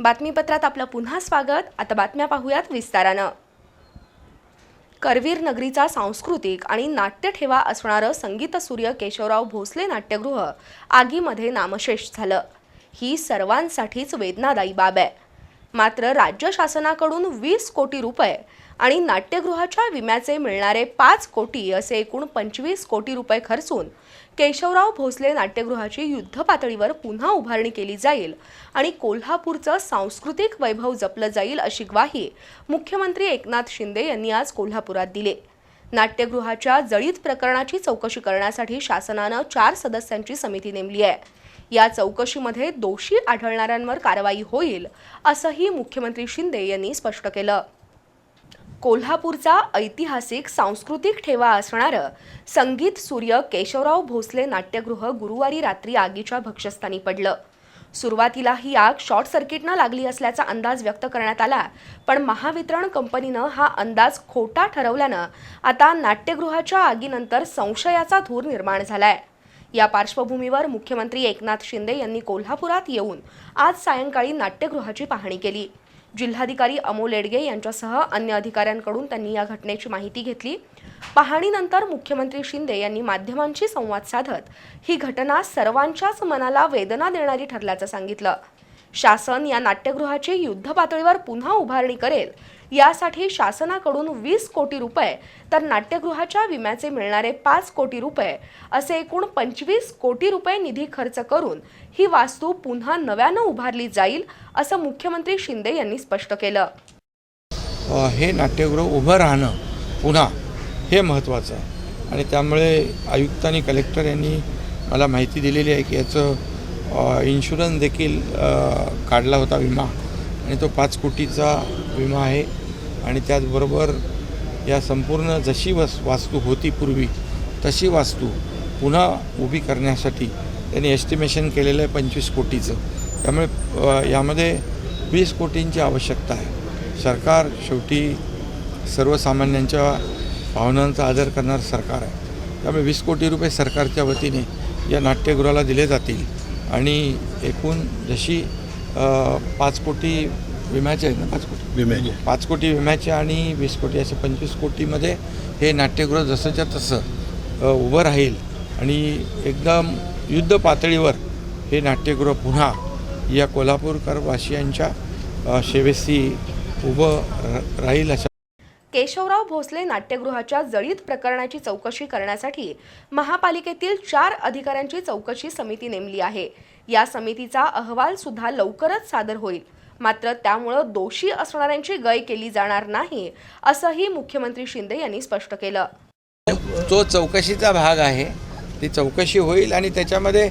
बातमीपत्रात आपलं पुन्हा स्वागत. आता बातम्या पाहूयात विस्तारानं. करवीर नगरीचा सांस्कृतिक आणि नाट्य ठेवा असणारं संगीतसूर्य केशवराव भोसले नाट्यगृह आगीमध्ये नामशेष झालं. ही सर्वांसाठीच वेदनादायी बाब आहे. मात्र राज्य शासनाकडून वीस कोटी रुपये आणि नाट्यगृहाच्या विम्याचे मिळणारे पाच कोटी असे एकूण पंचवीस कोटी रुपये खर्चून केशवराव भोसले नाट्यगृहाची युद्ध पातळीवर पुन्हा उभारणी केली जाईल आणि कोल्हापूरचं सांस्कृतिक वैभव जपलं जाईल अशी ग्वाही मुख्यमंत्री एकनाथ शिंदे यांनी आज कोल्हापुरात दिली. नाट्यगृहाच्या जळीत प्रकरणाची चौकशी करण्यासाठी शासनानं चार सदस्यांची समिती नेमली आहे. या चौकशीमध्ये दोषी आढळणाऱ्यांवर कारवाई होईल असंही मुख्यमंत्री शिंदे यांनी स्पष्ट केलं. कोल्हापूरचा ऐतिहासिक सांस्कृतिक ठेवा असणारं संगीत सूर्य केशवराव भोसले नाट्यगृह गुरुवारी रात्री आगीच्या भक्षस्थानी पडलं. सुरुवातीला ही आग शॉर्ट सर्किटनं लागली असल्याचा अंदाज व्यक्त करण्यात आला पण महावितरण कंपनीनं हा अंदाज खोटा ठरवल्यानं आता नाट्यगृहाच्या आगीनंतर संशयाचा धूर निर्माण झालाय. या पार्श्वभूमीवर मुख्यमंत्री एकनाथ शिंदे यांनी कोल्हापुरात येऊन आज सायंकाळी नाट्यगृहाची पाहणी केली. जिल्हाधिकारी अमोल एडगे यांच्यासह अन्य अधिकाऱ्यांकडून त्यांनी या घटनेची माहिती घेतली. पाहणीनंतर मुख्यमंत्री शिंदे यांनी माध्यमांशी संवाद साधत ही घटना सर्वांच्याच मनाला वेदना देणारी ठरल्याचं सांगितलं. शासन या नाट्यगृहाची युद्ध पातळीवर पुन्हा उभारणी करेल. यासाठी शासनाकडून वीस कोटी रुपये तर नाट्यगृहाच्या विम्याचे मिळणारे पाच कोटी रुपये असे एकूण पंचवीस कोटी रुपये निधी खर्च करून ही वास्तू पुन्हा नव्यानं उभारली जाईल असं मुख्यमंत्री शिंदे यांनी स्पष्ट केलं. हे नाट्यगृह उभं राहणं पुन्हा हे महत्त्वाचं आहे. आणि त्यामुळे आयुक्त आणि कलेक्टर यांनी मला माहिती दिलेली आहे की याचं इन्शुरन्स देखील काढला होता विमा. आणि तो पाच कोटीचा विमा आहे. आणि त्याचबरोबर या संपूर्ण जशी वस वास्तू होती पूर्वी तशी वास्तू पुन्हा उभी करण्यासाठी त्यांनी एस्टिमेशन केलेलं आहे पंचवीस कोटीचं. त्यामुळे यामध्ये वीस कोटींची आवश्यकता आहे. सरकार शेवटी सर्वसामान्यांच्या भावनांचा आदर करणारं सरकार आहे. त्यामुळे वीस कोटी रुपये सरकारच्या वतीने या नाट्यगृहाला दिले जातील. आणि एकूण जशी पाच कोटी विम्याचे आहेत ना पाच कोटी विम्याचे. पाच कोटी विम्याचे आणि वीस कोटी असे पंचवीस कोटीमध्ये हे नाट्यगृह जसंच्या तसं उभं राहील आणि एकदम युद्ध पातळीवर हे नाट्यगृह पुन्हा या कोल्हापूरकर वासियांच्या सेवेशी उभं राहील अशा केशवराव भोसले नाट्यगृहाच्या जळीत प्रकरणाची चौकशी करण्यासाठी महापालिकेतील चार अधिकाऱ्यांची चौकशी समिती नेमली आहे. या समितीचा अहवाल सुद्धा लवकरच सादर होईल. मात्र त्यामुळं दोषी असणाऱ्यांची गय केली जाणार नाही असंही मुख्यमंत्री शिंदे यांनी स्पष्ट केलं. तो चौकशीचा भाग आहे. ती चौकशी होईल आणि त्याच्यामध्ये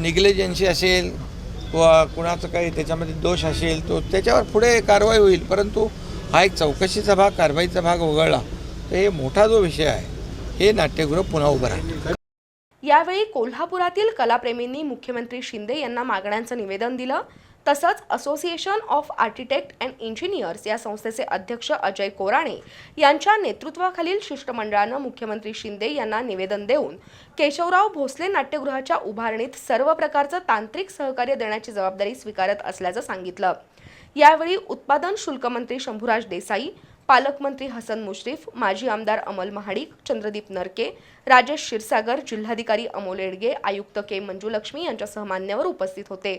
निग्लेजन्सी असेल किंवा कुणाचं काही त्याच्यामध्ये दोष असेल तो त्याच्यावर पुढे कारवाई होईल. परंतु हा एक चौकशीचा भाग कारवाईचा भाग वगळला. तर हे मोठा जो विषय आहे हे नाट्यगृह पुन्हा उभं राहील. यावेळी कोल्हापुरातील कलाप्रेमींनी मुख्यमंत्री शिंदे यांना मागण्यांचं निवेदन दिलं. तसंच association of architect and engineers या संस्थेचे अध्यक्ष अजय कोराणे यांच्या नेतृत्वाखालील शिष्टमंडळानं मुख्यमंत्री शिंदे यांना निवेदन देऊन केशवराव भोसले नाट्यगृहाच्या उभारणीत सर्व प्रकारचं तांत्रिक सहकार्य देण्याची जबाबदारी स्वीकारत असल्याचं सांगितलं. यावेळी उत्पादन शुल्क मंत्री शंभूराज देसाई पालकमंत्री हसन मुश्रीफ माजी आमदार अमल महाडिक चंद्रदीप नरके राजेश क्षीरसागर जिल्हाधिकारी अमोल एडगे आयुक्त के मंजुलक्ष्मी यांच्यासह मान्यवर उपस्थित होते.